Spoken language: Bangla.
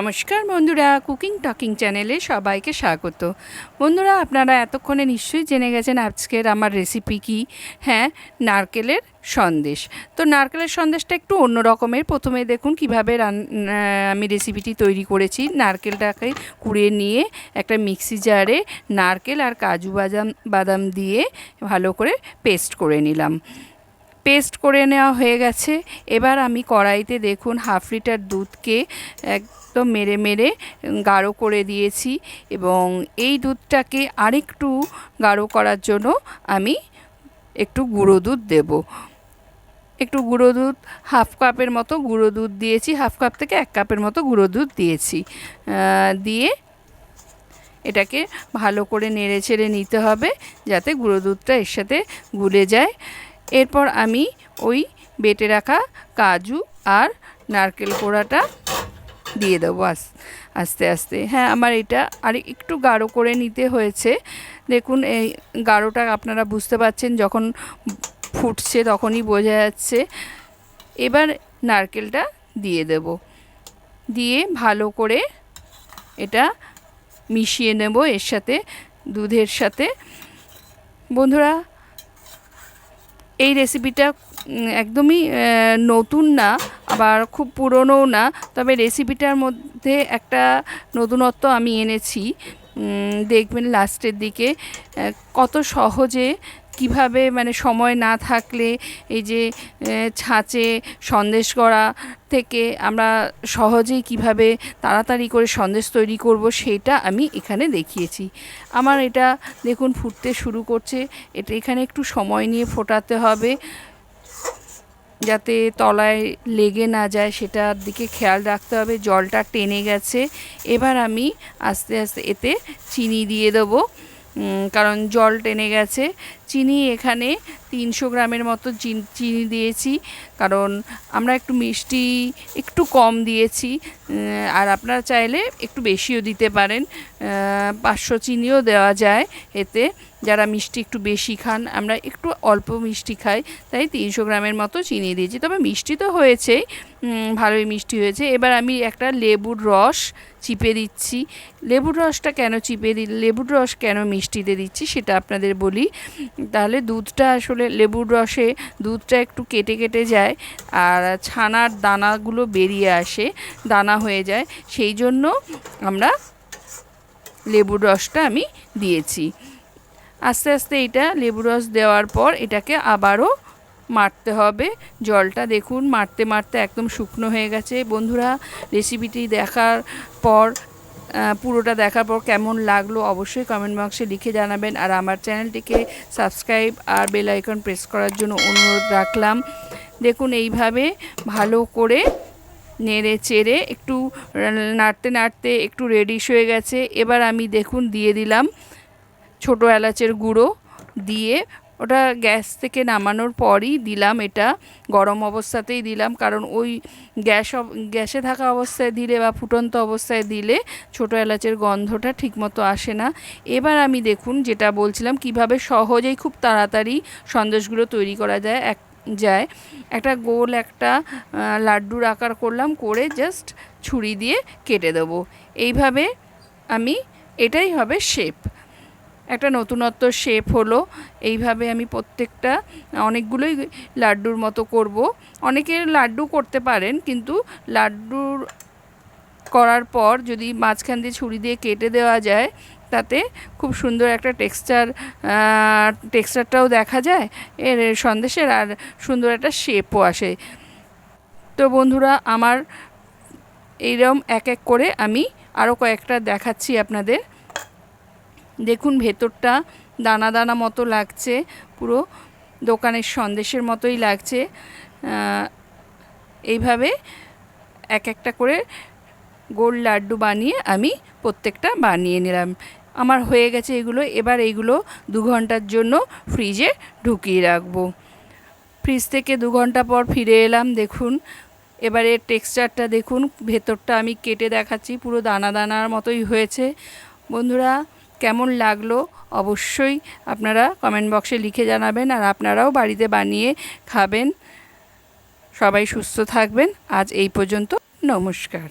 নমস্কার বন্ধুরা, কুকিং টকিং চ্যানেলে সবাইকে স্বাগত। বন্ধুরা, আপনারা এতক্ষণে নিশ্চয়ই জেনে গেছেন আজকের আমার রেসিপি কি? হ্যাঁ নারকেলের সন্দেশ। তো নারকেলের সন্দেশটা একটু অন্য রকমের। প্রথমে দেখুন কীভাবে আমি রেসিপিটি তৈরি করেছি। নারকেলটাকে কুড়িয়ে নিয়ে একটা মিক্সি জারে নারকেল আর কাজু বাদাম বাদাম দিয়ে ভালো করে পেস্ট করে নিলাম। পেস্ট করে নেওয়া হয়ে গেছে। এবার আমি কড়াইতে দেখুন হাফ লিটার দুধকে একদম মেরে মেরে গাঢ় করে দিয়েছি এবং এই দুধটাকে আরেকটু গাঢ় করার জন্য আমি একটু গুঁড়ো দুধ দেব। একটু গুঁড়ো দুধ, হাফ কাপের মতো গুঁড়ো দুধ দিয়েছি, হাফ কাপ থেকে এক কাপের মতো গুঁড়ো দুধ দিয়েছি। দিয়ে এটাকে ভালো করে নেড়ে ছেড়ে নিতে হবে যাতে গুঁড়ো দুধটা এর সাথে গুলে যায়। এরপর আমি ওই বেটে রাখা কাজু আর নারকেল কোড়াটা দিয়ে দেবো আস্তে আস্তে। হ্যাঁ আমার এটা আর একটু গাঢ় করে নিতে হয়েছে। দেখুন, এই গাঢ়টা আপনারা বুঝতে পারছেন, যখন ফুটছে তখনই বোঝা যাচ্ছে। এবার নারকেলটা দিয়ে দেব। দিয়ে ভালো করে এটা মিশিয়ে নেব এর সাথে, দুধের সাথে। বন্ধুরা এই রেসিপিটা একদমই নতুন না, আবার খুব পুরনোও না, তবে রেসিপিটার মধ্যে একটা নতুনত্ব আমি এনেছি। দেখবেন লাস্টের দিকে কত সহজে কীভাবে মানে সময় না থাকলে এই যে ছাঁচে সন্দেশ করা থেকে আমরা সহজেই কীভাবে তাড়াতাড়ি করে সন্দেশ তৈরি করব সেটা আমি এখানে দেখিয়েছি। আমার এটা দেখুন ফুটতে শুরু করছে। এটা এখানে একটু সময় নিয়ে ফোটাতে হবে যাতে তলায় লেগে না যায় সেটার দিকে খেয়াল রাখতে হবে। জলটা টেনে গেছে। এবার আমি আস্তে আস্তে এতে চিনি দিয়ে দেবো। কারণ জল টেনে গেছে। চিনি এখানে তিনশো গ্রামের মতো চিনি দিয়েছি। কারণ আমরা একটু মিষ্টি একটু কম দিয়েছি আর আপনারা চাইলে একটু বেশিও দিতে পারেন। পাঁচশো চিনিও দেওয়া যায় এতে। যারা মিষ্টি একটু বেশি খান, আমরা একটু অল্প মিষ্টি খাই, তাই তিনশো গ্রামের মতো চিনি দিয়েছি। তবে মিষ্টি তো হয়েছেই ভালোই মিষ্টি হয়েছে। এবার আমি একটা লেবুর রস চিপে দিচ্ছি। লেবুর রসটা কেন চিপে দিই লেবুর রস কেন মিষ্টিতে দিচ্ছি সেটা আপনাদের বলি। তাহলে দুধটা আসলে লেবুর রসে দুধটা একটু কেটে কেটে যায় আর ছানার দানাগুলো বেরিয়ে আসে, দানা হয়ে যায়। সেই জন্য আমরা লেবুর রসটা আমি দিয়েছি। আস্তে আস্তে এটা লেবু রস দেওয়ার পর এটাকে আবারও মারতে হবে। জলটা দেখুন, মারতে মারতে একদম শুকনো হয়ে গেছে। বন্ধুরা রেসিপিটি দেখার পর পুরোটা দেখার পর কেমন লাগল অবশ্যই কমেন্ট বক্সে লিখে জানাবেন। আর আমার চ্যানেলটিকে সাবস্ক্রাইব আর বেল আইকন প্রেস করার জন্য অনুরোধ রাখলাম। দেখুন, এইভাবে ভালো করে নেড়ে চেড়ে একটু নাড়তে নাড়তে একটু রেডিশ হয়ে গেছে। এবার আমি দেখুন, দিয়ে দিলাম ছোটো এলাচের গুঁড়ো। দিয়ে ওটা গ্যাস থেকে নামানোর পরই দিলাম এটা। গরম অবস্থাতেই দিলাম, কারণ ওই গ্যাস গ্যাসে থাকা অবস্থায় দিলে বা ফুটন্ত অবস্থায় দিলে ছোটো এলাচের গন্ধটা ঠিকমতো আসে না। এবার আমি দেখুন যেটা বলছিলাম, কীভাবে সহজেই খুব তাড়াতাড়ি সন্দেশগুলো তৈরি করা যায়, এক, যায়। একটা গোল একটা লাড্ডুর আকার করলাম, করে জাস্ট ছুরি দিয়ে কেটে দেবো। এইভাবে আমি, এটাই হবে শেপ একটা নতুনত্ব শেপ হলো। এইভাবে আমি প্রত্যেকটা, অনেকগুলোই লাড্ডুর মতো করব। অনেকে লাড্ডু করতে পারেন, কিন্তু লাড্ডুর করার পর যদি মাঝখান দিয়ে ছুরি দিয়ে কেটে দেওয়া যায়, তাতে খুব সুন্দর একটা টেক্সচার টেক্সচারটাও দেখা যায়, এর সন্দেশের আর সুন্দর একটা শেপও আসে। তো বন্ধুরা, আমার এইরকম এক এক করে আমি আরও কয়েকটা দেখাচ্ছি আপনাদের। দেখুন, ভেতরটা দানা দানা মতো লাগছে, পুরো দোকানের সন্দেশের মতোই লাগছে। এইভাবে এক একটা করে গোল লাড্ডু বানিয়ে আমি প্রত্যেকটা বানিয়ে নিলাম। আমার হয়ে গেছে এগুলো, এবার এইগুলো দু ঘণ্টার জন্য ফ্রিজে ঢুকিয়ে রাখব। ফ্রিজ থেকে দু ঘণ্টা পর ফিরে এলাম, দেখুন। এবারে টেক্সচারটা দেখুন, ভেতরটা আমি কেটে দেখাচ্ছি, পুরো দানা দানার মতোই হয়েছে। বন্ধুরা কেমন লাগল অবশ্যই আপনারা কমেন্ট বক্সে লিখে জানাবেন আর আপনারাও বাড়িতে বানিয়ে খাবেন। সবাই সুস্থ থাকবেন। আজ এই পর্যন্ত নমস্কার।